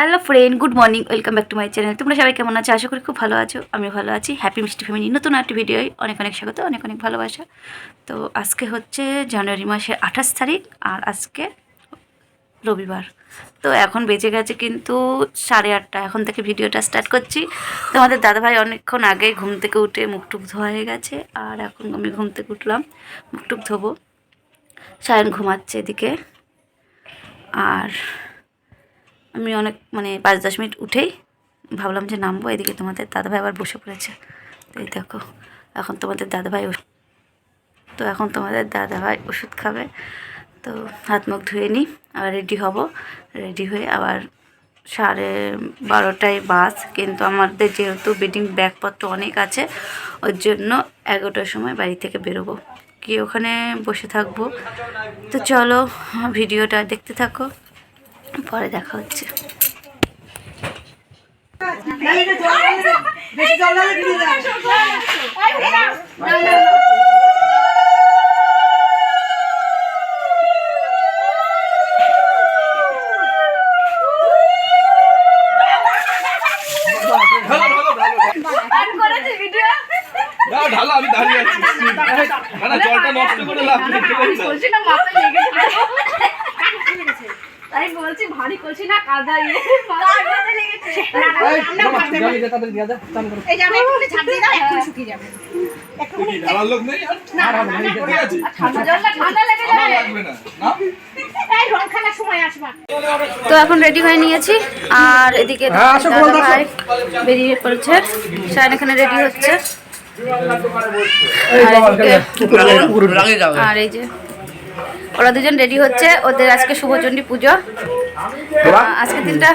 Hello friend, good morning, welcome back to my channel. তোমরা সবাই কেমন আছো? আশা করি খুব ভালো আছো আমি ভালো আছি। হ্যাপি মিষ্টি ফ্যামিলি, নতুন একটি ভিডিওয় অনেক অনেক স্বাগত, অনেক অনেক ভালোবাসা। তো আজকে হচ্ছে জানুয়ারি মাসের আঠাশ তারিখ আর আজকে রবিবার। তো এখন বেজে গেছে কিন্তু সাড়ে আটটা, এখন থেকে ভিডিওটা স্টার্ট করছি। তোমাদের দাদাভাই অনেকক্ষণ আগে ঘুম থেকে উঠে মুখ টুক ধোয়া হয়ে গেছে, আর এখন আমি ঘুম থেকে উঠলাম, মুখ টুক ধোবো। সায়ন ঘুমাচ্ছে এদিকে, আর আমি অনেক মানে পাঁচ দশ মিনিট উঠেই ভাবলাম যে নামবো, এদিকে তোমাদের দাদাভাই আবার বসে পড়েছে। এই দেখো, এখন তোমাদের দাদাভাই তো এখন তোমাদের দাদাভাই ওষুধ খাবে। তো হাত মুখ ধুয়ে নিই, আবার রেডি হব। রেডি হয়ে আবার সাড়ে বারোটায় বাস, কিন্তু আমাদের যেহেতু বেডিং ব্যাগপত্র অনেক আছে, ওর জন্য এগারোটার সময় বাড়ি থেকে বেরোবো। কি ওখানে বসে থাকব। তো চলো, ভিডিওটা দেখতে থাকো। পরে দেখা হচ্ছে না ঢালো আমি দাঁড়িয়ে আছি জলটা নষ্ট করে লাভ নেই আছে? বলছি না লেগেছে ভারী করছি না কাদা ইয়ে মাথায় লেগেছে। এই যে আমি একটু ছাপ দিয়ে দাও একটু শুকিয়ে যাবে। কি, ঢালার লোক নেই আর? ঠিক আছে। ঠান্ডা জলটা ঠান্ডা লেগে যাবে। লাগবে না না? এই রং খেলার সময় আসবা। তো এখন রেডি হয়ে নিয়েছি আর এদিকে ভাই বেরিয়ে পড়েছে। শায়ন এখানে রেডি হচ্ছে। আর এই যে ওরা দুজন রেডি হচ্ছে ওদের আজকে শুভচণ্ডী পুজো। আজকে দিনটা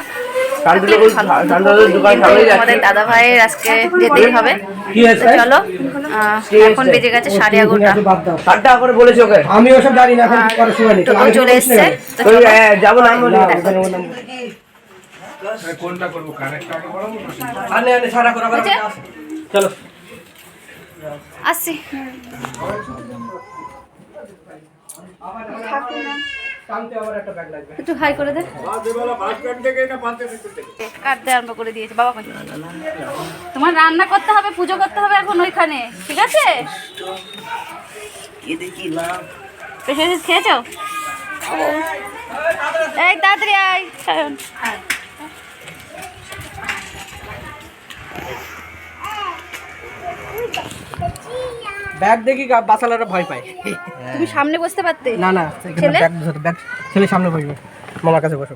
আমাদের দাদা ভাইয়ের আজকে যেতেই হবে চলো এখন বেজে গেছে সাড়ে এগারোটা। করে বলেছে ওকে? আমি ওসব জানি না টোটো চলে এসছে এ, যাব না কোনটা করব? কানেক্ট আগে আনে আনে সারা করা করা আচ্ছা। চলো। আসছি। একটা ব্যাগ লাগবে। একটু হাই করে দে কাটতে আরম্ভ করে দিয়েছে? বাবা তোমার রান্না করতে হবে পুজো করতে হবে এখন ওইখানে ঠিক আছে? খেয়েছ? খেয়েছো এই তাড়াতাড়ি আয় সায়ন। ব্যাগ দেখি গা- বাসালারা ভয় পায়। তুমি সামনে বসতে পারতে? না না ছেলে? ব্যাগ ছেলে সামনে বসবে। মামার কাছে বসো।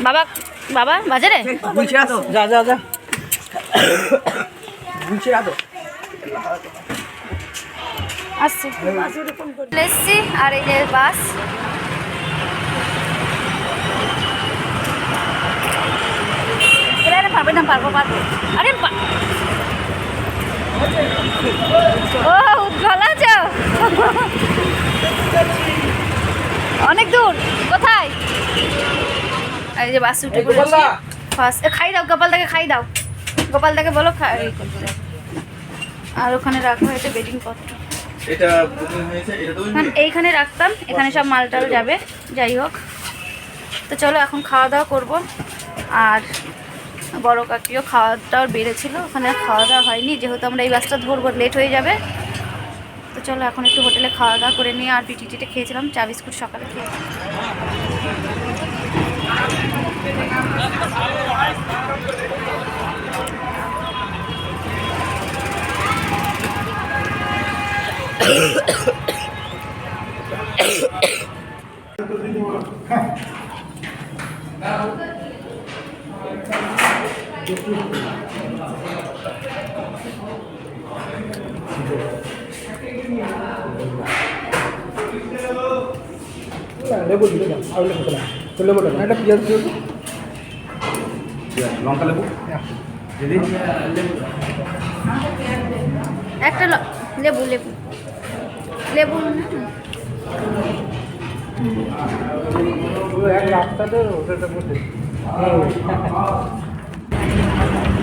বাবা বাবা বাজারে? বুঝছি তো যা যা যা। বুঝছি তো আসছি। এসছি আর এই যে বাস। পারবে না পারব পারব। আরে বা- ও উজ্জ্বল আছো? অনেক দূর কোথায়? এই যে বাস উঠে পড়েছি। ফার্স্ট খাই দাও গোপালদাকে খাই দাও। গোপালদাকে বলো খাই আর ওখানে রাখা হয়েছে বেডিং পত্র। এইখানে রাখতাম এখানে সব মালটাল যাবে। যাই হোক। তো চলো এখন খাওয়া দাওয়া করব। আর বড় কাকিও খাওয়া দাওয়া বেড়েছিল ওখানে আর খাওয়া দাওয়া হয়নি যেহেতু আমরা এই বাসটা ধরবো লেট হয়ে যাবে তো চলো এখন একটু হোটেলে খাওয়া দাওয়া করে নিয়ে আর পিঠি টিটে খেয়েছিলাম চা বিস্কুট সকালে খেয়ে লেবু দিলে দাও আর লেবু না তো লেবু না একটা পেঁয়াজ দিও তো। লঙ্কা লেবু দিদি একটা লেবু লেবু লেবু এক রাস্তাতে হোটেলটা বসে আর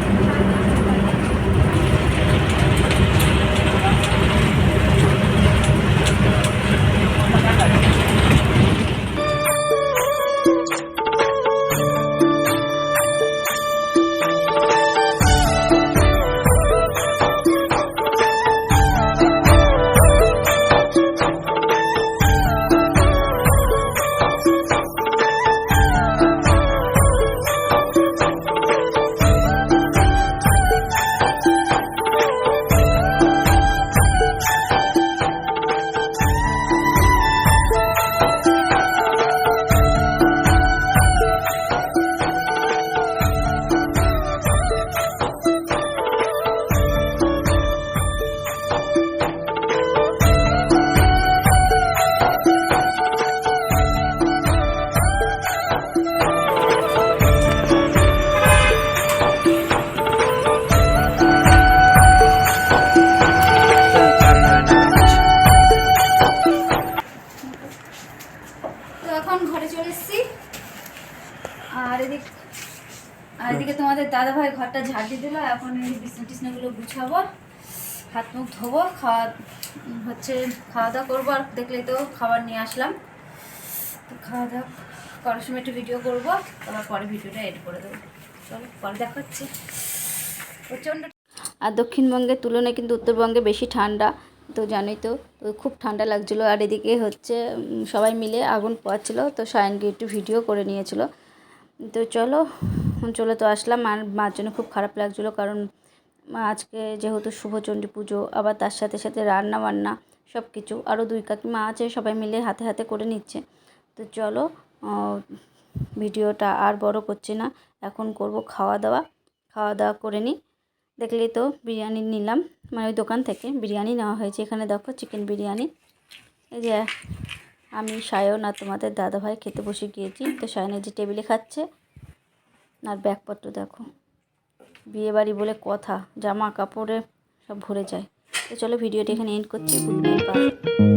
ভাই ঘরটা ঝাড় দিয়ে দিল, এখন এই বিছনা টিছনাগুলো গুছাবো, হাত মুখ ধোবো, খাওয়া হচ্ছে খাওয়া দাওয়া করব, আর দেখলেই তো খাবার নিয়ে আসলাম। তো খাওয়া দাওয়া করার সময় একটু ভিডিও করব আবার পরে ভিডিওটা এড করে দেবো। চলো, পরে দেখা হচ্ছে। প্রচণ্ড আর দক্ষিণবঙ্গের তুলনায় কিন্তু উত্তরবঙ্গে বেশি ঠান্ডা, তো জানোই তো খুব ঠান্ডা লাগছিল। আর এদিকে হচ্ছে সবাই মিলে আগুন পোয়াচ্ছিলো তো সায়নকে একটু ভিডিও করে নিয়েছিল। তো চলো চলে তো আসলাম আর মার জন্য খুব খারাপ লাগছিল কারণ আজকে যেহেতু শুভচণ্ডী পুজো, আবার তার সাথে সাথে রান্না বান্না সব কিছু আরও দুই কাকিমা আছে, সবাই মিলে হাতে হাতে করে নিচ্ছে। তো চলো ভিডিওটা আর বড় করছি না। এখন করব খাওয়া দাওয়া। খাওয়া দাওয়া করে নিই। দেখলেই তো বিরিয়ানি নিলাম। মানে ওই দোকান থেকে বিরিয়ানি নেওয়া হয়েছে। এখানে দেখো চিকেন বিরিয়ানি। এই যে, আমি সায়ন আর তোমাদের দাদাভাই খেতে বসে গিয়েছি। তো সায়নের যে টেবিলে খাচ্ছে। আর ব্যাগপত্র দেখো। বিয়ে বাড়ি বলে কথা, জামা কাপড়ে সব ভরে যায়। তো চলো ভিডিওটি এখানে এন্ড করছি। Good night